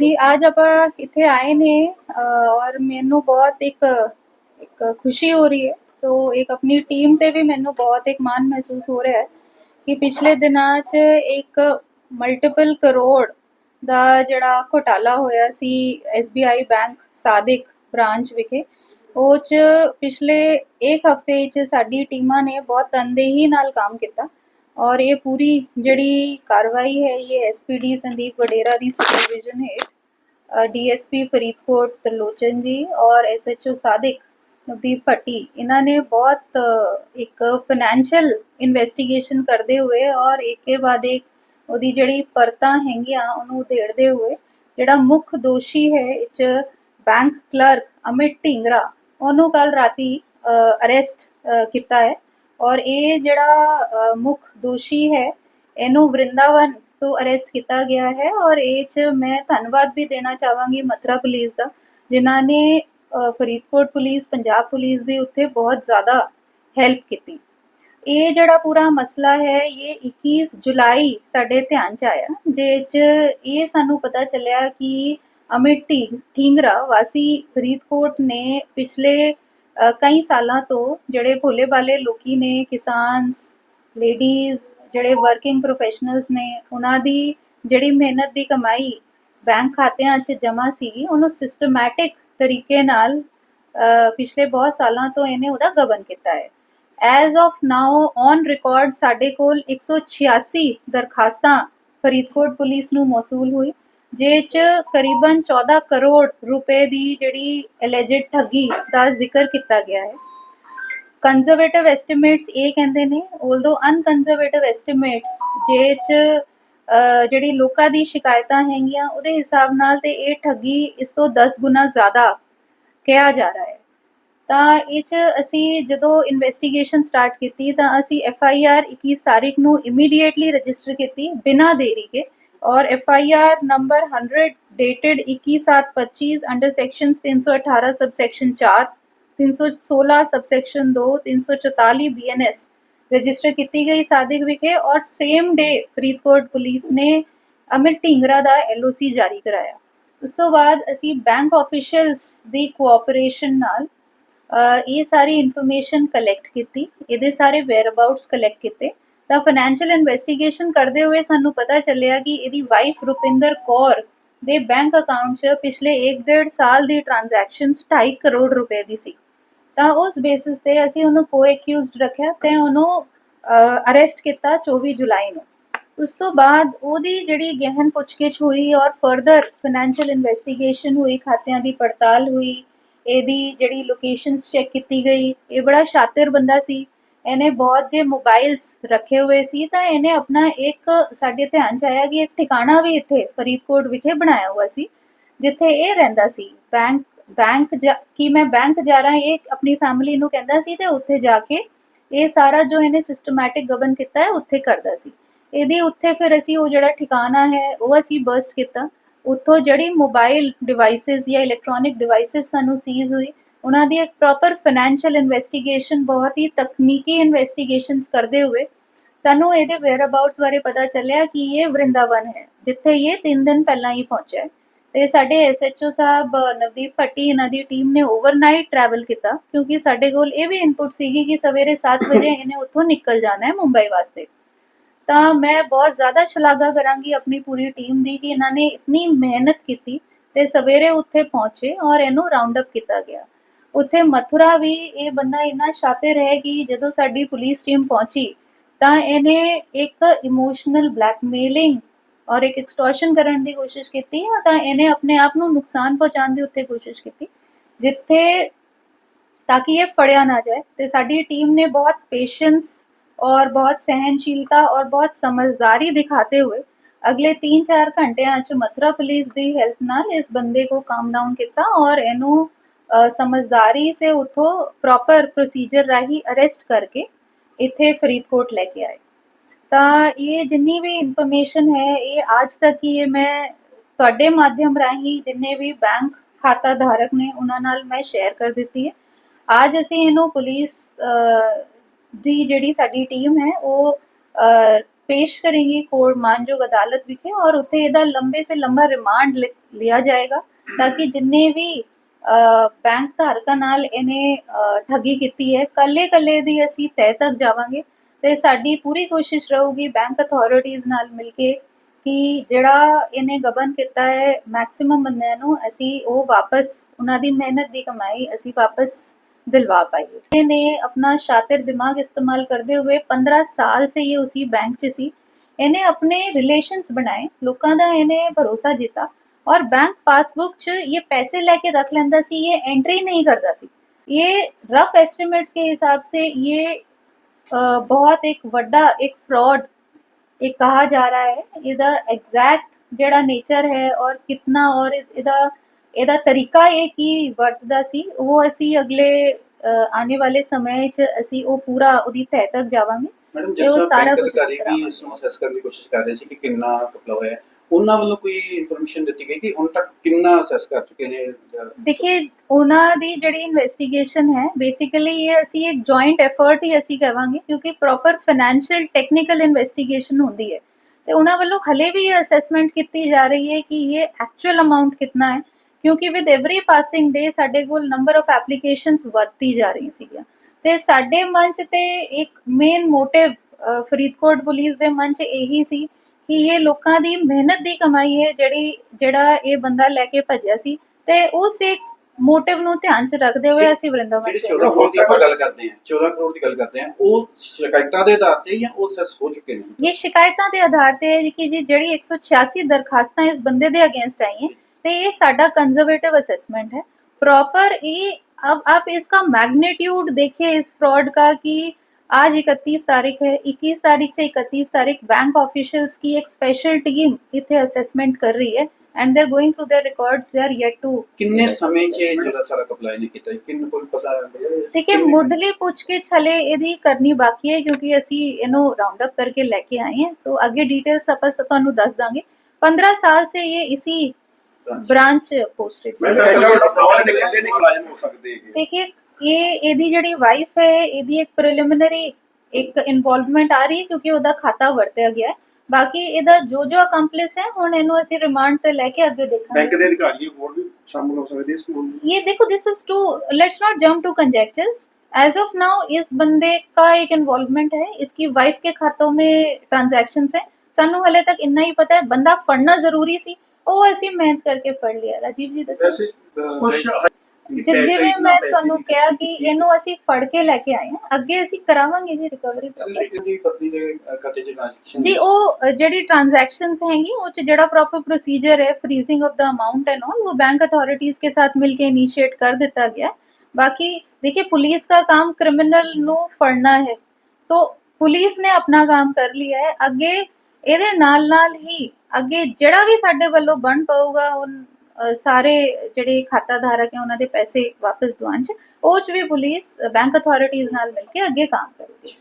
ਜੀ, ਅੱਜ ਆਪਾਂ ਇੱਥੇ ਆਏ ਨੇ ਔਰ ਮੈਨੂੰ ਬਹੁਤ ਇੱਕ ਇੱਕ ਖੁਸ਼ੀ ਹੋ ਰਹੀ ਹੈ। ਤੋ ਇੱਕ ਆਪਣੀ ਟੀਮ ਤੇ ਵੀ ਮੈਨੂੰ ਬਹੁਤ ਇੱਕ ਮਾਣ ਮਹਿਸੂਸ ਹੋ ਰਿਹਾ ਹੈ ਕਿ ਪਿਛਲੇ ਦਿਨਾਂ 'ਚ ਇੱਕ ਮਲਟੀਪਲ ਕਰੋੜ ਦਾ ਜਿਹੜਾ ਘੋਟਾਲਾ ਹੋਇਆ ਸੀ SBI ਬੈਂਕ ਸਾਦਿਕ ਬ੍ਰਾਂਚ ਵਿਖੇ, ਉਹ 'ਚ ਪਿਛਲੇ ਇੱਕ ਹਫ਼ਤੇ 'ਚ ਸਾਡੀ ਟੀਮਾਂ ਨੇ ਬਹੁਤ ਤਨਦੇਹੀ ਨਾਲ ਕੰਮ ਕੀਤਾ। ਔਰ ਇਹ ਪੂਰੀ ਜਿਹੜੀ ਕਾਰਵਾਈ ਹੈ, ਇਹ ਐਸਪੀਡੀ ਸੰਦੀਪ ਵਡੇਰਾ ਦੀ ਸੁਪਰਵਿਜ਼ਨ ਹੈ ਡੀਐਸਪੀ ਫਰੀਦਕੋਟ ਤਰਲੋਚਨ ਜੀ ਔਰ ਐਸਐਚਓ ਸਾਦਿਕ ਨਵਦੀਪ ਭੱਟੀ, ਇਹਨਾਂ ਨੇ ਬਹੁਤ ਇੱਕ ਫਾਈਨੈਂਸ਼ੀਅਲ ਇਨਵੈਸਟੀਗੇਸ਼ਨ ਕਰਦੇ ਹੋਏ ਔਰ ਇੱਕ ਬਾਅਦ ਇੱਕ ਉਹਦੀ ਜਿਹੜੀ ਪਰਤਾਂ ਹੈਗੀਆਂ, ਉਹਨੂੰ ਉਧੇੜਦੇ ਹੋਏ ਜਿਹੜਾ ਮੁੱਖ ਦੋਸ਼ੀ ਹੈ, ਇਹ ਬੈਂਕ ਕਲਰਕ ਅਮਿਤ ਢਿੰਗਰਾ, ਉਹਨੂੰ ਕੱਲ ਰਾਤੀ ਅਰੈਸਟ ਕੀਤਾ ਹੈ। ਔਰ ਇਹ ਜਿਹੜਾ ਮੁੱਖ ਦੋਸ਼ੀ ਹੈ, ਇਹਨੂੰ ਵਰਿੰਦਾਵਨ ਤੋਂ ਅਰੈਸਟ ਕੀਤਾ ਗਿਆ ਹੈ ਔਰ ਇਹ 'ਚ ਮੈਂ ਧੰਨਵਾਦ ਵੀ ਦੇਣਾ ਚਾਹਾਂਗੀ ਮਥੁਰਾ ਪੁਲਿਸ ਦਾ, ਜਿਨ੍ਹਾਂ ਨੇ ਫਰੀਦਕੋਟ ਪੁਲਿਸ, ਪੰਜਾਬ ਪੁਲਿਸ ਦੀ ਉੱਥੇ ਬਹੁਤ ਜ਼ਿਆਦਾ ਹੈਲਪ ਕੀਤੀ। ਇਹ ਜਿਹੜਾ ਪੂਰਾ ਮਸਲਾ ਹੈ, ਇਹ 21 ਜੁਲਾਈ ਸਾਡੇ ਧਿਆਨ ਚ ਆਇਆ, ਜੇ 'ਚ ਇਹ ਸਾਨੂੰ ਪਤਾ ਚੱਲਿਆ ਕਿ ਅਮਿਤ ਢੀ- ਢੀਂਗਰਾ ਵਾਸੀ ਫਰੀਦਕੋਟ ਨੇ ਪਿਛਲੇ ਕਈ ਸਾਲਾਂ ਤੋਂ ਜਿਹੜੇ ਭੋਲੇ ਭਾਲੇ ਲੋਕੀ ਨੇ ਕਿਸਾਨ ਲੇਡੀਜ਼, ਜਿਹੜੇ ਵਰਕਿੰਗ ਪ੍ਰੋਫੈਸ਼ਨਲਸ ਨੇ, ਉਹਨਾਂ ਦੀ ਜਿਹੜੀ ਮਿਹਨਤ ਦੀ ਕਮਾਈ ਬੈਂਕ ਖਾਤਿਆਂ 'ਚ ਜਮ੍ਹਾਂ ਸੀਗੀ, ਉਹਨੂੰ ਸਿਸਟਮੈਟਿਕ ਤਰੀਕੇ ਨਾਲ ਪਿਛਲੇ ਬਹੁਤ ਸਾਲਾਂ ਤੋਂ ਇਹਨੇ ਉਹਦਾ ਗਬਨ ਕੀਤਾ ਹੈ। As of now on record ਸਾਡੇ ਕੋਲ 186 ਦਰਖਾਸਤਾਂ ਫਰੀਦਕੋਟ ਪੁਲਿਸ ਨੂੰ ਮੌਸੂਲ ਹੋਈ। ਜਿਹ ਚ ਕਰੀਬਨ 14 ਕਰੋੜ ਰੁਪਏ ਦੀ ਜਿਹੜੀ ਅਲੈਜਡ ਠੱਗੀ ਦਾ ਜ਼ਿਕਰ ਕੀਤਾ ਗਿਆ ਹੈ। ਕੰਜ਼ਰਵੇਟਿਵ ਐਸਟੀਮੇਟਸ ਇਹ ਕਹਿੰਦੇ ਨੇ ਆਲਦੋ ਅਨਕੰਜ਼ਰਵੇਟਿਵ ਐਸਟੀਮੇਟਸ ਜਿਹ ਚ ਜਿਹੜੀ ਲੋਕਾਂ ਦੀ ਸ਼ਿਕਾਇਤਾਂ ਹੈਗੀਆਂ, ਉਹਦੇ ਹਿਸਾਬ ਨਾਲ ਤੇ ਇਹ ਠੱਗੀ ਇਸ ਤੋਂ 10 ਗੁਣਾ ਜ਼ਿਆਦਾ ਕਿਹਾ ਜਾ ਰਿਹਾ ਹੈ। ਤਾਂ ਇਹ 'ਚ ਅਸੀਂ ਜਦੋਂ ਇਨਵੈਸਟੀਗੇਸ਼ਨ ਸਟਾਰਟ ਕੀਤੀ ਤਾਂ ਅਸੀਂ ਐਫ ਆਈ ਆਰ 21 ਤਾਰੀਖ ਨੂੰ ਇਮੀਡੀਏਟਲੀ ਰਜਿਸਟਰ ਕੀਤੀ ਬਿਨਾਂ ਦੇਰੀ ਕੇ। ਔਰ F I R number 100 dated 21725 under sections 318 subsection 4 316 subsection 2 344 BNS register ਕੀਤੀ ਗਈ ਸਾਦਿਕ ਵਿਖੇ ਔਰ ਸੇਮ ਡੇ ਫਰੀਦਕੋਟ ਪੁਲਿਸ ਨੇ ਅਮਿਤ ਢਿੰਗਰਾ ਦਾ ਐਲਓਸੀ ਜਾਰੀ ਕਰਾਇਆ ਉਸ ਤੋਂ ਬਾਅਦ ਅਸੀਂ ਬੈਂਕ ਆਫੀਸ਼ੀਅਲਸ ਦੀ ਕੋਆਪਰੇਸ਼ਨ ਨਾਲ ਅ, ਇਹ ਸਾਰੀ ਇਨਫੋਰਮੇਸ਼ਨ ਕਲੈਕਟ ਕੀਤੀ ਇਹਦੇ ਸਾਰੇ ਵੇਅਰ ਅਬਾਊਟਸ ਕਲੈਕਟ ਕੀਤੇ ਤਾਂ ਫਾਈਨੈਂਸ਼ੀਅਲ ਇਨਵੈਸਟੀਗੇਸ਼ਨ ਕਰਦੇ ਹੋਏ ਸਾਨੂੰ ਪਤਾ ਚੱਲਿਆ ਕਿ ਇਹਦੀ ਵਾਈਫ ਰੁਪਿੰਦਰ ਕੌਰ ਦੇ ਬੈਂਕ ਅਕਾਊਂਟ 'ਚ ਪਿਛਲੇ 1.5 ਸਾਲ ਦੀ ਟ੍ਰਾਂਜੈਕਸ਼ਨਸ 2.5 ਕਰੋੜ ਰੁਪਏ ਦੀ ਸੀ। ਤਾਂ ਉਸ ਬੇਸਿਸ ਤੇ ਅਸੀਂ ਉਹਨੂੰ ਕੋ ਐਕਿਊਜ਼ਡ ਰੱਖਿਆ ਤੇ ਉਹਨੂੰ ਅਰੈਸਟ ਕੀਤਾ 24 ਜੁਲਾਈ ਨੂੰ। ਉਸ ਤੋਂ ਬਾਅਦ ਉਹਦੀ ਜਿਹੜੀ ਗਹਿਨ ਪੁੱਛਗਿੱਛ ਹੋਈ ਔਰ ਫਰਦਰ ਫਾਈਨੈਂਸ਼ੀਅਲ ਇਨਵੈਸਟੀਗੇਸ਼ਨ ਹੋਈ, ਖਾਤਿਆਂ ਦੀ ਪੜਤਾਲ ਹੋਈ, ਇਹਦੀ ਜਿਹੜੀ ਲੋਕੇਸ਼ਨਸ ਚੈੱਕ ਕੀਤੀ ਗਈ, ਇਹ ਬੜਾ ਸ਼ਾਤਿਰ ਬੰਦਾ ਸੀ। ਇਹਨੇ ਬਹੁਤ ਜੇ ਮੋਬਾਈਲਸ ਰੱਖੇ ਹੋਏ ਸੀ, ਤਾਂ ਇਹਨੇ ਆਪਣਾ ਇੱਕ ਸਾਡੇ ਧਿਆਨ ਚ ਆਇਆ ਕਿ ਇੱਕ ਠਿਕਾਣਾ ਵੀ ਇੱਥੇ ਫਰੀਦਕੋਟ ਵਿਖੇ ਬਣਾਇਆ ਹੋਇਆ ਸੀ, ਜਿੱਥੇ ਇਹ ਰਹਿੰਦਾ ਸੀ। ਬੈਂਕ ਬੈਂਕ ਕੀ ਮੈਂ ਬੈਂਕ ਜਾ ਰਹਾ, ਇਹ ਆਪਣੀ ਫੈਮਿਲੀ ਨੂੰ ਕਹਿੰਦਾ ਸੀ ਤੇ ਉੱਥੇ ਜਾ ਕੇ ਇਹ ਸਾਰਾ ਜੋ ਇਹਨੇ ਸਿਸਟਮੈਟਿਕ ਗਵਰਨ ਕੀਤਾ ਹੈ, ਉੱਥੇ ਕਰਦਾ ਸੀ। ਇਹਦੀ ਉੱਥੇ ਫਿਰ ਅਸੀਂ ਉਹ ਜਿਹੜਾ ਠਿਕਾਣਾ ਹੈ, ਉਹ ਅਸੀਂ ਬਰਸਟ ਕੀਤਾ। ਉੱਥੋਂ ਜਿਹੜੀ ਮੋਬਾਈਲ ਡਿਵਾਈਸਸ ਜਾਂ ਇਲੈਕਟ੍ਰੋਨਿਕ ਡਿਵਾਈਸਸ ਸਾਨੂੰ ਸੀਜ਼ ਹੋਈ ਉਹਨਾਂ ਦੀ ਇੱਕ ਪ੍ਰੋਪਰ ਫਾਈਨੈਂਸ਼ੀਅਲ ਇਨਵੈਸਟੀਗੇਸ਼ਨ ਬਹੁਤ ਹੀ ਤਕਨੀਕੀ ਇਨਵੈਸਟੀਗੇਸ਼ਨਸ ਕਰਦੇ ਹੋਏ ਸਾਨੂੰ ਇਹਦੇ ਵੇਅਰ ਅਬਾਊਟਸ ਬਾਰੇ ਪਤਾ ਚੱਲਿਆ ਕਿ ਇਹ ਵਰਿੰਦਾਵਨ ਹੈ ਜਿੱਥੇ ਇਹ 3 ਦਿਨ ਪਹਿਲਾਂ ਹੀ ਪਹੁੰਚਿਆ ਹੈ ਤੇ ਸਾਡੇ ਐਸਐਚਓ ਸਾਹਿਬ ਅ, ਨਵਦੀਪ ਭੱਟੀ ਇਹਨਾਂ ਦੀ ਟੀਮ ਨੇ ਓਵਰਨਾਈਟ ਟਰੈਵਲ ਕੀਤਾ ਕਿਉਂਕਿ ਸਾਡੇ ਕੋਲ ਇਹ ਵੀ ਇਨਪੁਟ ਸੀਗੀ ਕਿ ਸਵੇਰੇ 7 ਵਜੇ ਇਹਨੇ ਉੱਥੋਂ ਨਿਕਲ ਜਾਣਾ ਹੈ ਮੁੰਬਈ ਵਾਸਤੇ ਤਾਂ ਮੈਂ ਬਹੁਤ ਜ਼ਿਆਦਾ ਸ਼ਲਾਘਾ ਕਰਾਂਗੀ ਆਪਣੀ ਪੂਰੀ ਟੀਮ ਦੀ ਕਿ ਇਹਨਾਂ ਨੇ ਇਤਨੀ ਮਿਹਨਤ ਕੀਤੀ ਤੇ ਸਵੇਰੇ ਉੱਥੇ ਪਹੁੰਚੇ ਔਰ ਇਹਨੂੰ ਰਾਉਂਡ ਅਪ ਕੀਤਾ ਗਿਆ ਉੱਥੇ ਮਥੁਰਾ ਵੀ ਇਹ ਬੰਦਾ ਇੰਨਾ ਸ਼ਾਤਿਰ ਹੈ ਕਿ ਜਦੋਂ ਸਾਡੀ ਪੁਲਿਸ ਟੀਮ ਪਹੁੰਚੀ, ਤਾਂ ਇਹਨੇ ਇੱਕ ਇਮੋਸ਼ਨਲ ਬਲੈਕਮੇਲਿੰਗ ਔਰ ਇੱਕ ਐਕਸਟੋਰਸ਼ਨ ਕਰਨ ਦੀ ਕੋਸ਼ਿਸ਼ ਕੀਤੀ ਔਰ ਤਾਂ ਇਹਨੇ ਆਪਣੇ ਆਪ ਨੂੰ ਨੁਕਸਾਨ ਪਹੁੰਚਾਉਣ ਦੀ ਉੱਤੇ ਕੋਸ਼ਿਸ਼ ਕੀਤੀ, ਜਿੱਥੇ ਤਾਂ ਕਿ ਇਹ ਫੜਿਆ ਨਾ ਜਾਏ, ਤੇ ਸਾਡੀ ਟੀਮ ਨੇ ਬਹੁਤ ਪੇਸ਼ੈਂਸ ਔਰ ਬਹੁਤ ਸਹਿਨਸ਼ੀਲਤਾ ਔਰ ਬਹੁਤ ਸਮਝਦਾਰੀ ਦਿਖਾਤੇ ਹੋਏ, ਅਗਲੇ 3-4 ਘੰਟਿਆਂ 'ਚ ਮਥੁਰਾ ਪੁਲਿਸ ਦੀ ਹੈਲਪ ਨਾਲ ਇਸ ਬੰਦੇ ਕੋ ਕਾਮ ਡਾਊਨ ਕੀਤਾ ਔਰ ਇਹਨੂੰ ਸਮਝਦਾਰੀ ਸੇ ਉਥੋਂ ਪ੍ਰੋਪਰ ਪ੍ਰੋਸੀਜਰ ਰਾਹੀਂ ਅਰੈਸਟ ਕਰਕੇ ਇੱਥੇ ਫਰੀਦਕੋਟ ਲੈ ਕੇ ਆਏ ਤਾਂ ਇਹ ਜਿੰਨੀ ਵੀ ਇਨਫੋਰਮੇਸ਼ਨ ਹੈ ਇਹ ਅੱਜ ਤੱਕ ਹੀ ਇਹ ਮੈਂ ਤੁਹਾਡੇ ਮਾਧਿਅਮ ਰਾਹੀਂ ਜਿੰਨੇ ਵੀ ਬੈਂਕ ਖਾਤਾ ਧਾਰਕ ਨੇ ਉਹਨਾਂ ਨਾਲ ਮੈਂ ਸ਼ੇਅਰ ਕਰ ਦਿੱਤੀ ਹੈ ਅੱਜ ਅਸੀਂ ਇਹਨੂੰ ਪੁਲਿਸ ਅ, ਦੀ ਜਿਹੜੀ ਸਾਡੀ ਟੀਮ ਹੈ ਉਹ ਪੇਸ਼ ਕਰੇਂਗੀ ਕੋਰਟ ਮਾਨਯੋਗ ਅਦਾਲਤ ਵਿਖੇ ਔਰ ਉੱਥੇ ਇਹਦਾ ਲੰਬੇ ਸੇ ਲੰਬਾ ਰਿਮਾਂਡ ਲਿ- ਲਿਆ ਜਾਏਗਾ ਤਾਂ ਕਿ ਜਿੰਨੇ ਵੀ ਅ, ਬੈਂਕ ਧਾਰਕਾਂ ਨਾਲ ਇਹਨੇ ਅ, ਠੱਗੀ ਕੀਤੀ ਹੈ ਕੱਲੇ ਕੱਲੇ ਦੀ ਅਸੀਂ ਤਹਿ ਤੱਕ ਜਾਵਾਂਗੇ ਤੇ ਸਾਡੀ ਪੂਰੀ ਕੋਸ਼ਿਸ਼ ਰਹੂਗੀ ਬੈਂਕ ਅਥਾਰਟੀਜ਼ ਨਾਲ ਮਿਲ ਕੇ ਕਿ ਜਿਹੜਾ ਇਹਨੇ ਗਬਨ ਕੀਤਾ ਹੈ ਮੈਕਸਿਮਮ ਬੰਦਿਆਂ ਨੂੰ ਅਸੀਂ ਉਹ ਵਾਪਸ ਉਹਨਾਂ ਦੀ ਮਿਹਨਤ ਦੀ ਕਮਾਈ ਅਸੀਂ ਵਾਪਸ दिलवा पाइए ਇਹਨੇ अपना शातिर दिमाग इस्तेमाल करते हुए 15 साल से ये उसी बैंक ਚ ਸੀ ਇਹਨੇ ਆਪਣੇ ਰਿਲੇਸ਼ਨਸ ਬਣਾਏ ਲੋਕਾਂ ਦਾ ਇਹਨੇ ਭਰੋਸਾ ਜਿੱਤਾ ਔਰ ਬੈਂਕ ਪਾਸਬੁੱਕ 'ਚ ਇਹ ਪੈਸੇ ਲੈ ਕੇ ਰੱਖ ਲੈਂਦਾ ਸੀ ਇਹ एंट्री नहीं करता ਸੀ ये रफ एस्टिमेट्स के हिसाब से ये अ, बहुत एक ਵੱਡਾ ਇੱਕ ਫਰਾਡ ਇਹ ਕਹਾ ਜਾ ਰਹਾ ਹੈ ਇਹਦਾ ਐਗਜ਼ੈਕਟ ਜਿਹੜਾ ਨੇਚਰ ਹੈ ਔਰ ਕਿੰਨਾ ਔਰ ਇਹਦਾ ਇਹਦਾ ਤਰੀਕਾ ਇਹ ਕੀ ਵਰਤਦਾ ਸੀ ਉਹ ਅਸੀਂ ਅਗਲੇ ਅ, ਆਉਣੇ ਵਾਲੇ ਸਮੇਂ 'ਚ ਅਸੀਂ ਉਹ ਪੂਰਾ ਉਹਦੀ ਤਹਿ ਤੱਕ ਜਾਵਾਂਗੇ ਮੈਡਮ ਤੇ ਉਹ ਜਿਸ ਸਾਰਾ ਤਰ੍ਹਾਂ ਬੈਂਕ ਕੁਛ ਅਧਿਕਾਰੀ ਇਸ ਤਰ੍ਹਾਂ ਵੀ ਇਸ ਨੂੰ ਅਸੈਸ ਕਰਨ ਦੀ ਕੋਸ਼ਿਸ਼ ਕਰ ਰਹੇ ਸੀ ਕਿ ਕਿੰਨਾ ਕਪਲਾ ਹੋਇਆ ਹੈ। ਉਹਨਾਂ ਵੱਲੋਂ ਕੋਈ ਇਨਫੋਰਮੇਸ਼ਨ ਦਿੱਤੀ ਗਈ ਕਿ ਹੁਣ ਤੱਕ ਕਿੰਨਾ ਅਸੈਸ ਕਰ ਚੁੱਕੇ ਨੇ, ਜਾਂ ਉਹਨਾਂ ਦੀ ਜਿਹੜੀ ਇਨਵੈਸਟੀਗੇਸ਼ਨ ਹੈ ਬੇਸਿਕਲੀ ਇਹ ਅਸੀਂ ਇੱਕ ਜੁਆਇੰਟ ਐਫਰਟ ਹੀ ਅਸੀਂ ਕਹਾਂਗੇ ਕਿਉਂਕਿ ਪ੍ਰੋਪਰ ਫਾਈਨੈਂਸ਼ੀਅਲ ਟੈਕਨੀਕਲ ਇਨਵੈਸਟੀਗੇਸ਼ਨ ਹੁੰਦੀ ਹੈ। ਤੇ ਉਹਨਾਂ ਵੱਲੋਂ ਹਲੇ ਵੀ ਇਹ ਅਸੈਸਮੈਂਟ ਕੀਤੀ ਜਾ ਰਹੀ ਹੈ ਕਿ ਇਹ ਐਕਚੁਅਲ ਅਮਾਉਂਟ ਕਿੰਨਾ ਹੈ, ਕਿਉਂਕਿ ਵਿਦ ਐਵਰੀ ਪਾਸਿੰਗ ਡੇ ਸਾਡੇ ਕੋਲ ਨੰਬਰ ਆਫ ਐਪਲੀਕੇਸ਼ਨਸ ਵੱਧਦੀ ਜਾ ਰਹੀਆਂ ਸੀਗੀਆਂ। ਤੇ ਸਾਡੇ ਮਨ 'ਚ ਤੇ ਇੱਕ ਮੇਨ ਮੋਟਿਵ ਫਰੀਦਕੋਟ ਪੁਲਿਸ ਦੇ ਮਨ 'ਚ ਇਹੀ ਸੀ ਕਿ ਇਹ ਲੋਕਾਂ ਦੀ ਮਿਹਨਤ ਦੀ ਕਮਾਈ ਹੈ ਜਿਹੜੀ ਜਿਹੜਾ ਇਹ ਬੰਦਾ ਲੈ ਕੇ ਭੱਜਿਆ ਸੀ। ਤੇ ਉਸੇ ਮੋਟਿਵ ਨੂੰ ਧਿਆਨ ਚ ਰੱਖਦੇ ਹੋਏ ਅਸੀਂ ਵਰਿੰਦਾਵਨ ਦੀ ਗੱਲ ਕਰਦੇ ਹਾਂ 14 ਕਰੋੜ ਦੀ ਗੱਲ ਕਰਦੇ ਹਾਂ ਉਹ ਸ਼ਿਕਾਇਤਾਂ ਦੇ ਆਧਾਰ ਤੇ ਜਾਂ ਉਹ ਸੈਸ ਹੋ ਚੁੱਕੇ ਨੇ? ਇਹ ਸ਼ਿਕਾਇਤਾਂ ਦੇ ਆਧਾਰ ਤੇ ਹੈ ਕਿ ਜੀ ਜਿਹੜੀ 186 ਦਰਖਾਸਤਾਂ ਇਸ ਬੰਦੇ ਦੇ ਅਗੇਂਸਟ ਆਈ ਤੇ ਇਹ ਸਾਡਾ ਕੰਜ਼ਰਵੇਟਿਵ ਅਸੈਸਮੈਂਟ ਹੈ। ਪ੍ਰੋਪਰ ਇਹ अब आप इसका मैग्नीट्यूड देखिए इस फ्रॉड का कि आज इकतीस तारीख है इक्कीस तारीख से इकतीस तारीख बैंक ऑफिशियल्स की एक स्पेशल टीम इथे असेसमेंट कर रही है and they're going through their records they're yet to कितने समय से जरा सारा कपड़ा नहीं किता किन कोई पता देखिए मुडली पूछ के छले करनी बाकी है क्योंकि ਕਿਉਂਕਿ ਅਸੀਂ ਇਹਨੂੰ ਰਾਉਂਡ ਅਪ ਕਰਕੇ ਲੈ ਕੇ ਆਏ ਹਾਂ ਤੋਂ ਅੱਗੇ ਡਿਟੇਲਸ ਆਪਾਂ ਤੁਹਾਨੂੰ ਦੱਸ ਦਾਂਗੇ 15 ਸਾਲ ਸੇ ਇਹ ਇਸੀ ब्रांच पोस्टेड देखिए ਇਹ ਇਹਦੀ ਜਿਹੜੀ ਵਾਈਫ ਹੈ ਇਹਦੀ ਇੱਕ ਪ੍ਰੀਲਿਮਿਨਰੀ ਇੱਕ ਇਨਵੋਲਵਮੈਂਟ ਆ ਰਹੀ ਹੈ ਕਿਉਂਕਿ ਉਹਦਾ ਖਾਤਾ ਵਰਤਿਆ ਗਿਆ ਹੈ ਬਾਕੀ ਇਹਦਾ ਜੋ ਜੋ ਅਕੰਪਲਿਸ ਹੈ ਹੁਣ ਇਹਨੂੰ ਅਸੀਂ ਰਿਮਾਂਡ ਤੇ ਲੈ ਕੇ ਅੱਗੇ ਬੈਂਕ ਦੇਖਾਂਗੇ ਦੇ ਅਧਿਕਾਰੀ ਹੋਰ ਵੀ ਸ਼ਾਮਲ ਹੋ ਸਕਦੇ ਇਸ ਨੂੰ ये देखो this is to let's not jump to conjectures as of now इस बंदे का एक इन्वॉल्वमेंट है इसकी वाइफ के खातों में ट्रांजैक्शंस है ਸਾਨੂੰ ਹਲੇ ਤੱਕ ਇੰਨਾ ਹੀ ਪਤਾ ਹੈ ਬੰਦਾ ਫੜਨਾ ਜ਼ਰੂਰੀ ਸੀ ਉਹ ਅਸੀਂ ਮਿਹਨਤ ਕਰਕੇ ਫੜ ਲਿਆ ਰਾਜੀਵ ਜੀ ਦੱਸੋ ਵੈਸੇ ਕੁਛ ਜਿ- ਜਿਵੇਂ ਮੈਂ ਤੁਹਾਨੂੰ ਕਿਹਾ ਕਿ ਇਹਨੂੰ ਅਸੀਂ ਫੜ ਕੇ ਲੈ ਕੇ ਆਏ ਹਾਂ ਅੱਗੇ ਅਸੀਂ ਕਰਾਵਾਂਗੇ ਜੀ ਰਿਕਵਰੀ ਦੀ ਪਤਨੀ ਦੇ ਅ, ਖਾਤੇ 'ਚ ਟ੍ਰਾਂਜੈਕਸ਼ਨ ਜੀ ਉਹ ਅ, ਜਿਹੜੀ ट्रांजैक्शंस हैंगी वो च ਜਿਹੜਾ प्रॉपर प्रोसीजर है freezing of the amount and all वो बैंक अथॉरिटीज के साथ मिलके इनिशिएट कर ਦਿੱਤਾ ਗਿਆ ਬਾਕੀ देखिए पुलिस का काम क्रिमिनल ਨੂੰ ਫੜਨਾ ਹੈ तो ਪੁਲਿਸ ਨੇ ਆਪਣਾ ਕੰਮ ਕਰ ਲਿਆ ਹੈ ਅੱਗੇ ਇਹਦੇ ਨਾਲ ਨਾਲ ਹੀ ਅੱਗੇ ਜਿਹੜਾ ਵੀ ਸਾਡੇ ਵੱਲੋਂ ਬਣ ਪਊਗਾ ਉਹ ਅ, ਸਾਰੇ ਜਿਹੜੇ ਖਾਤਾ ਧਾਰਕ ਹੈ ਉਹਨਾਂ ਦੇ ਪੈਸੇ ਵਾਪਸ ਦਿਵਾਉਣ ਚ, ਉਹ ਚ ਵੀ ਪੁਲਿਸ ਬੈਂਕ ਅਥਾਰਟੀਜ਼ ਨਾਲ ਮਿਲ ਕੇ ਅੱਗੇ ਕੰਮ ਕਰੇਗੀ।